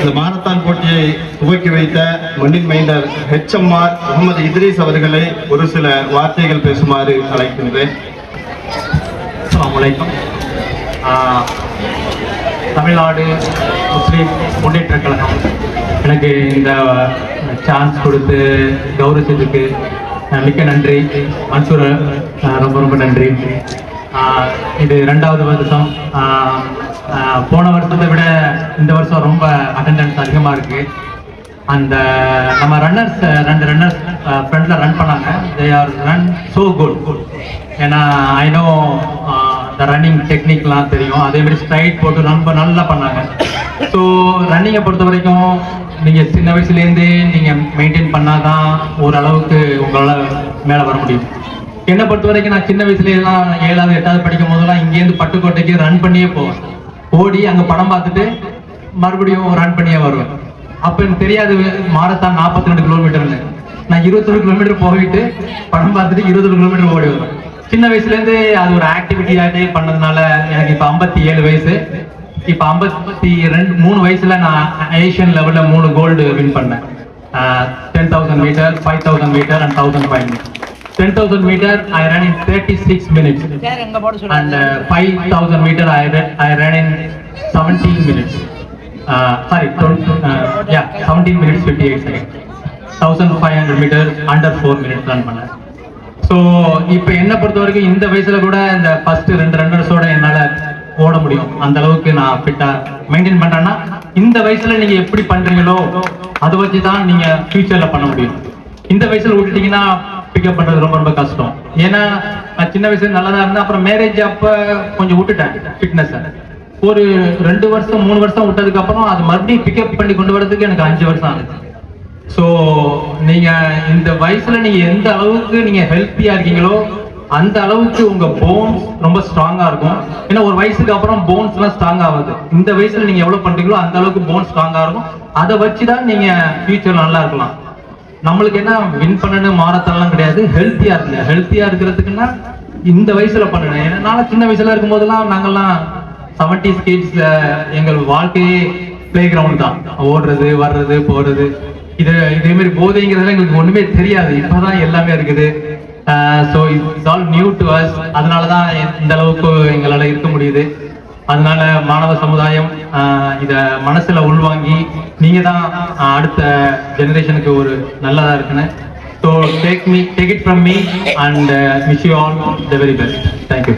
இந்த மாரத்தான் போட்டியை துவக்கி வைத்த மண்ணின் மைந்தர் ஹெச்எம்ஆர் முகமது இத்ரீஸ் அவர்களை ஒரு சில வார்த்தைகள் பேசுமாறு அழைக்கின்றேன். அஸ்ஸலாமு தமிழ்நாடு முஸ்லீம் முன்னேற்ற கழகம் எனக்கு இந்த சான்ஸ் கொடுத்து கௌரவிச்சதுக்கு மிக்க நன்றி. மன்சூர் ரொம்ப ரொம்ப நன்றி. இது ரெண்டாவது வருஷம். போன வருஷத்தை விட இந்த வருஷம் ரொம்ப அட்டெண்டன்ஸ் அதிகமாக இருக்குது அந்த நம்ம ரன்னர்ஸ் ரெண்டு ரன்னர்ஸ் ஃப்ரெண்ட்ல ரன் பண்ணாங்க. They are run so good ஏன்னா ஐ நோ த ரன்னிங் டெக்னிக்லாம் தெரியும். அதே மாதிரி ஸ்ட்ரைட் போட்டு ரொம்ப நல்லா பண்ணாங்க. ஸோ ரன்னிங்கை பொறுத்த வரைக்கும் நீங்கள் சின்ன வயசுலேருந்தே நீங்கள் மெயின்டைன் பண்ணால் தான் ஓரளவுக்கு உங்களால் மேலே வர முடியும். என்னை பொறுத்த வரைக்கும் நான் சின்ன வயசுலேலாம் ஏழாவது எட்டாவது படிக்கும் போதெல்லாம் இங்கேருந்து பட்டுக்கோட்டைக்கு ரன் பண்ணியே போவேன். ஓடி அங்கே படம் பார்த்துட்டு மறுபடியும் ரன் பண்ணியே வருவேன். அப்ப எனக்கு தெரியாது மாரத்தான் நாற்பத்தி ரெண்டு கிலோமீட்டர்னு நான் இருபத்தொரு கிலோமீட்டர் போயிட்டு படம் பார்த்துட்டு இருபத்தொரு கிலோமீட்டர் ஓடி வருவேன் சின்ன வயசுல இருந்து அது ஒரு ஆக்டிவிட்டியாகவே பண்ணதுனால எனக்கு இப்ப ஐம்பத்தி ஏழு வயசு. இப்ப ஐம்பத்தி ரெண்டு மூணு வயசுல நான் ஏஷியன் லெவல்ல மூணு கோல்டு வின் பண்ணேன். Ten thousand metre five thousand metre and thousand five ten thousand metre I ran in thirty six minutes uh, 5000 meter I ran, I ran in 17 sorry yeah sorry, minutes uh, yeah, 17 minutes 58 seconds. 1500 meter under 4 பண்ணேன் so இப்போ என்னை பொறுத்த வரைக்கும் இந்த வயசில் கூட இந்த first ரெண்டு ரன்னர்ஸோட என்னால் ஓட முடியும். அந்த அளவுக்கு நான் ஃபிட்டாக மெயின்டைன் பண்ணுறேன்னா இந்த வயசில் நீங்கள் எப்படி பண்ணுறீங்களோ அதை வச்சு தான் நீங்கள் ஃப்யூச்சரில் பண்ண முடியும். இந்த வயசில் விட்டுட்டீங்கன்னா பிக்கப் பண்ணுறது ரொம்ப ரொம்ப கஷ்டம். ஏன்னா நான் சின்ன வயசுல நல்லா தான் இருந்தேன். அப்புறம் மேரேஜ் அப்போ கொஞ்சம் விட்டுட்டேன் ஃபிட்னஸ் ஒரு ரெண்டு வருஷம் மூணு வருஷம் விட்டதுக்கு அப்புறம் அது மறுபடியும் பிக்கப் பண்ணி கொண்டு வரதுக்கு எனக்கு அஞ்சு வருஷம் ஆகுது. ஸோ நீங்க இந்த வயசுல நீங்க எந்த அளவுக்கு நீங்க ஹெல்த்தியா இருக்கீங்களோ அந்த அளவுக்கு உங்க போன்ஸ் ரொம்ப ஸ்ட்ராங்கா இருக்கும். ஏன்னா ஒரு வயசுக்கு அப்புறம் போன்ஸ் எல்லாம் ஸ்ட்ராங் ஆகுது. இந்த வயசுல நீங்க எவ்வளவு பண்றீங்களோ அந்த அளவுக்கு போன்ஸ் ஸ்ட்ராங்கா இருக்கும். அதை வச்சு தான் நீங்க ஃபியூச்சர் நல்லா இருக்கலாம். நம்மளுக்கு என்ன வின் பண்ணணும் மாரத்தான்லாம் கிடையாது. ஹெல்த்தியா இருக்குங்க ஹெல்த்தியா இருக்கிறதுக்குன்னா இந்த வயசுல பண்ணணும். ஏன்னா சின்ன வயசுல இருக்கும் போதெல்லாம் நாங்கெல்லாம் செவன்டி கிட்ஸ் எங்கள் வாழ்க்கையே பிளே கிரவுண்ட் தான். ஓடுறது வர்றது போறது. இது இதே மாதிரி போதைங்கிறதுல எங்களுக்கு ஒண்ணுமே தெரியாது. இப்பதான் எல்லாமே இருக்குது. So it's all new to us அதனால தான் இந்த அளவுக்கு எங்களால் இருக்க முடியுது. அதனால மாணவ சமுதாயம் இதை மனசில் உள்வாங்கி நீங்கள் தான் அடுத்த ஜெனரேஷனுக்கு ஒரு நல்லதாக இருக்குன்னு. So take me take it from me and wish you all the very best thank you